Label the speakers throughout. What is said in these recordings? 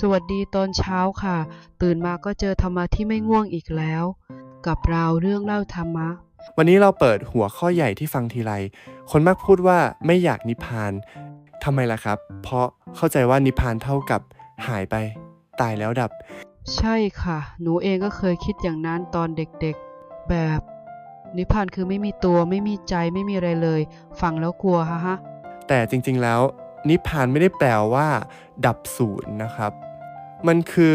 Speaker 1: สวัสดีตอนเช้าค่ะ ตื่นมาก็เจอธรรมะที่ไม่ง่วงอีกแล้ว กับเราเรื่องเล่าธรรมะ
Speaker 2: วันนี้เราเปิดหัวข้อใหญ่ที่ฟังทีไร คนมักพูดว่าไม่อยากนิพพานทำไมล่ะครับ เพราะเข้าใจว่านิพพานเท่ากับหายไป ตายแล้วดับ
Speaker 1: ใช่ค่ะ หนูเองก็เคยคิดอย่างนั้นตอนเด็กๆ แบบ นิพพานคือไม่มีตัวไม่มีใจไม่มีอะไรเลย ฟังแล้วกลัวฮะฮะ
Speaker 2: แต่จริงๆแล้วนิพพานไม่ได้แปลว่า ดับศูนย์นะครับ มันคือ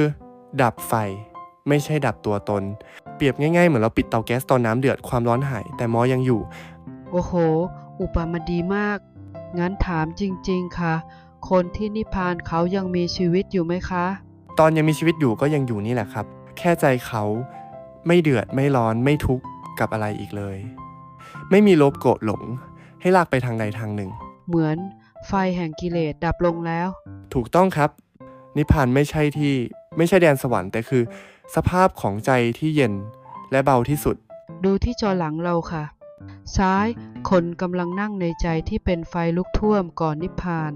Speaker 2: ดับไฟ ไม่ใช่ดับตัวตน เปรียบง่ายๆ เหมือนเราปิดเตาแก๊สตอนน้ำเดือดความร้อนหาย แต่หมอยังอยู่
Speaker 1: โอ้โห อุปมาดีมาก งั้นถามจริง ๆ ค่ะ คนที่นิพพานเขายังมีชีวิตอยู่ไหมคะ
Speaker 2: ตอนยังมีชีวิตอยู่ก็ยังอยู่นี่แหละครับ แค่ใจเขาไม่เดือดไม่ร้อนไม่ทุกข์กับอะไรอีกเลย ไม่มีโลภโกรธหลง ให้ลากไปทางใดทางหนึ่ง
Speaker 1: เหมือนไฟแห่งกิเลสดับลงแล้ว
Speaker 2: ถูกต้องครับ นิพพานไม่ใช่ที่ไม่ใช่แดนสวรรค์แต่คือ สภาพของใจที่เย็นและเบาที่สุด
Speaker 1: ดูที่จอหลังเราค่ะ ซ้ายคนกำลังนั่งในใจที่เป็นไฟลุกท่วมก่อนนิพพาน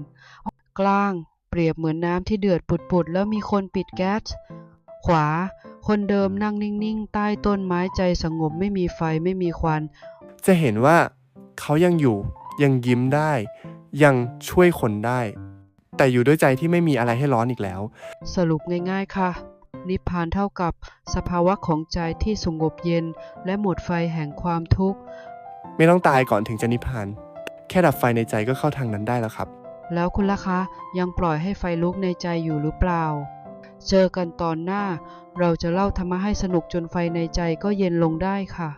Speaker 1: กลางเปรียบเหมือนน้ำที่เดือดปุดๆแล้วมีคนปิดแก๊สขวา คนเดิมนั่งนิ่งๆ ใต้ต้นไม้ใจสงบไม่มีไฟไม่มีควัน
Speaker 2: จะเห็นว่าเขายังอยู่ยังยิ้มได้ ยังช่วยคนได้ แต่อยู่ด้วยใจที่ไม่มีอะไรให้ร้อนอีกแล้ว
Speaker 1: สรุปง่ายๆค่ะ นิพพานเท่ากับสภาวะของใจที่สงบเย็น และหมดไฟแห่งความทุกข์
Speaker 2: ไม่ต้องตายก่อนถึงจะนิพพาน แค่ดับไฟในใจก็เข้าทางนั้นได้แล้วครับ
Speaker 1: แล้วคุณล่ะคะยังปล่อยให้ไฟลุกในใจอยู่หรือเปล่า เจอกันตอนหน้า เราจะเล่าธรรมะให้สนุกจนไฟในใจก็เย็นลงได้ค่ะ